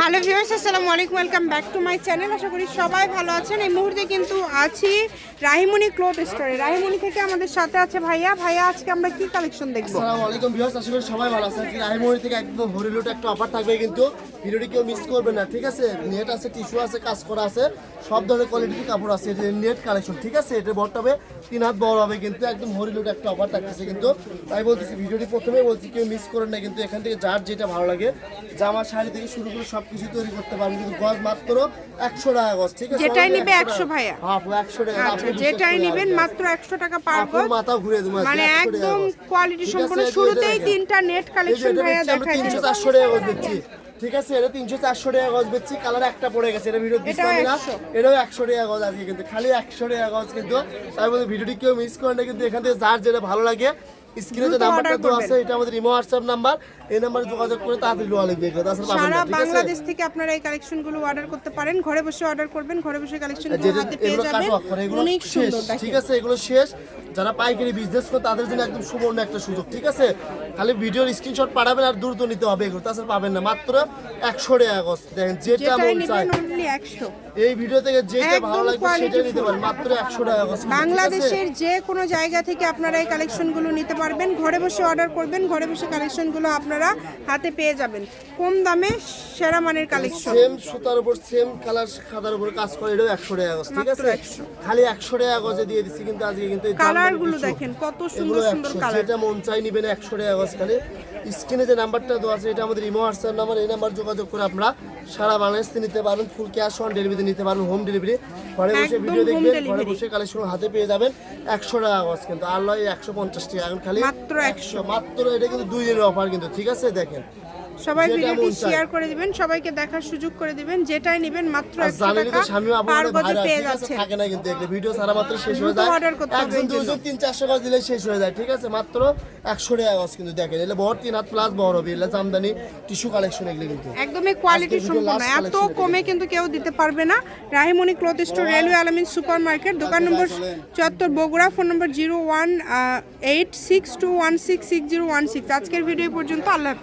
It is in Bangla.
হ্যালো ভিউয়ার্স, আসসালামু আলাইকুম, welcome back to my channel. আশা করি সবাই ভালো আছেন। এই মুহূর্তে কিন্তু আছি রাহিমণি ক্লোথ স্টোরে। রাহিমণি থেকে আমাদের সাথে আছে ভাইয়া। ভাইয়া, আজকে আমরা কি কালেকশন দেখব? আসসালামু আলাইকুম ভিউয়ার্স, আশা করি সবাই ভালো আছেন। রাহিমুড়ি থেকে একদম হরিলুট একটা অফার থাকবে কিন্তু ভিডিওটি কেউ মিস করবে না, ঠিক আছে? নেট আছে টিস্যু আছে, কাজ করা আছে, সব ধরনের কোয়ালিটির কাপড় আছে। এটা নেট কালেকশন ঠিক আছে? এটা বড় হবে, তিন হাত বড় হবে কিন্তু একদম হরিলুট একটা অফার থাকতেছে কিন্তু। তাই বলতেছি, ভিডিওটি প্রথমে বলছি, কেউ মিস করেন না কিন্তু এখান থেকে যার যেটা ভালো লাগে, জামা, শাড়ি থেকে শুরু করে সব কিছু তৈরি করতে পারবেন কিন্তু গজ মাত্র একশো টাকা গজ ঠিক আছে? যেটাই নিবে একশো ভাইয়া। হ্যাঁ একশো টাকা। আচ্ছা আপনি বিশ্বাস যেটাই নেবেন। মাত্র একশো টাকা পার গজ। মাথা ঘুরে দেবো মানে একদম কোয়ালিটি সম্পূর্ণ শুরুতেই তিনটা নেট কালেকশন ভাইয়া দেখাই তিনশো চারশো টাকা গজ বেচছি ঠিক আছে এটা তিনশো চারশো টাকা গজ বেচছি কালার একটা পড়ে গেছে এটা ভিডিও দিচ্ছি না। এটাও একশো টাকা গজ আজকে কিন্তু খালি একশো টাকা গজ কিন্তু। তাই বলে ভিডিওটি কেউ মিস করে না কিন্তু এখান থেকে যার যেটা ভালো লাগে স্ক্রিনে যে নাম্বারটা দেওয়া আছে এটা আমাদের ইমো হোয়াটসঅ্যাপ নাম্বার। এই নাম্বারে যোগাযোগ করে তাড়াতাড়ি লোয়া পাবেন সারা বাংলাদেশ থেকে আপনারা এই কালেকশনগুলো অর্ডার করতে পারেন। ঘরে বসে অর্ডার করবেন ঘরে বসে কালেকশনগুলো হাতে পেয়ে যাবেন। অনেক সুন্দর ঠিক আছে? এগুলো শেষ। যারা পাইকারি বিজনেস করে তাদের জন্য একদম সুবর্ণ একটা সুযোগ ঠিক আছে? খালি ভিডিওর স্ক্রিনশট পাঠাবেন আর দ্রুত নিতে হবে এগুলো তাছাড়া পাবেন না। মাত্র একশো গজ দেখেন যেটা মন চায়। এই ভিডিও থেকে যেটা ভালো লাগবে সেটা নিতে পারেন। মাত্র একশো গজ বাংলাদেশের যে কোনো জায়গা থেকে আপনারা এই কালেকশনগুলো নিতে পারবেন। ঘরে বসে অর্ডার করবেন ঘরে বসে কালেকশনগুলো আপনারা হাতে পেয়ে যাবেন। কম দামে সেরা মানের কালেকশন সেম সুতার উপর সেম কালার খাতার উপর কাজ করে এটাও একশো গজ ঠিক আছে? খালি একশো গজে দিয়ে দিচ্ছি কিন্তু আজকে কিন্তু কালারগুলো দেখেন কত সুন্দর সুন্দর 100 কালার। যেটা মন চাই নিবেন একশো টাকা গজ খালি স্ক্রিনে যে নাম্বারটা দেওয়া আছে এটা আমাদের ইমো হোয়াটসঅ্যাপ নাম্বার এই নাম্বার যোগাযোগ করে আপনারা সারা বাংলাদেশ নিতে পারবেন ফুল ক্যাশ অন ডেলিভারি নিতে পারবেন হোম ডেলিভারি ঘরে বসে ভিডিও দেখবেন ঘরে বসে কালেকশন হাতে পেয়ে যাবেন একশো টাকা গজ কিন্তু আর নয় একশো পঞ্চাশ টাকা এখন খালি মাত্র 100 মাত্র এটা কিন্তু দুই দিনের অফার কিন্তু ঠিক আছে? দেখেন সবাই ভিডিওটি শেয়ার করে দিবেন সবাইকে দেখার সুযোগ করে দিবেন যেটাই নেবেন মাত্র একশো টাকা পার গজে পেয়ে যাচ্ছে থাকে না কিন্তু এগুলো ভিডিও সারা মাত্র শেষ হয়ে যায়। order করতে হবে একজন দুজন তিন চারশো গজ দিলে শেষ হয়ে যায় ঠিক আছে? মাত্র একশো টাকা গজ কিন্তু দেখেন বড় তিন প্লাস বড় হবে এগুলো জামদানি টিস্যু কালেকশন এগুলো কিন্তু। একদমই কোয়ালিটি সম্পূর্ণ। এত কমে কিন্তু কেউ দিতে পারবে না। Rahimoni cloth store railway Alamin super market দোকান নম্বর চত্বর Bogura phone number zero one eight six two one six six zero one six আজকের ভিডিও পর্যন্ত। আল্লাহ।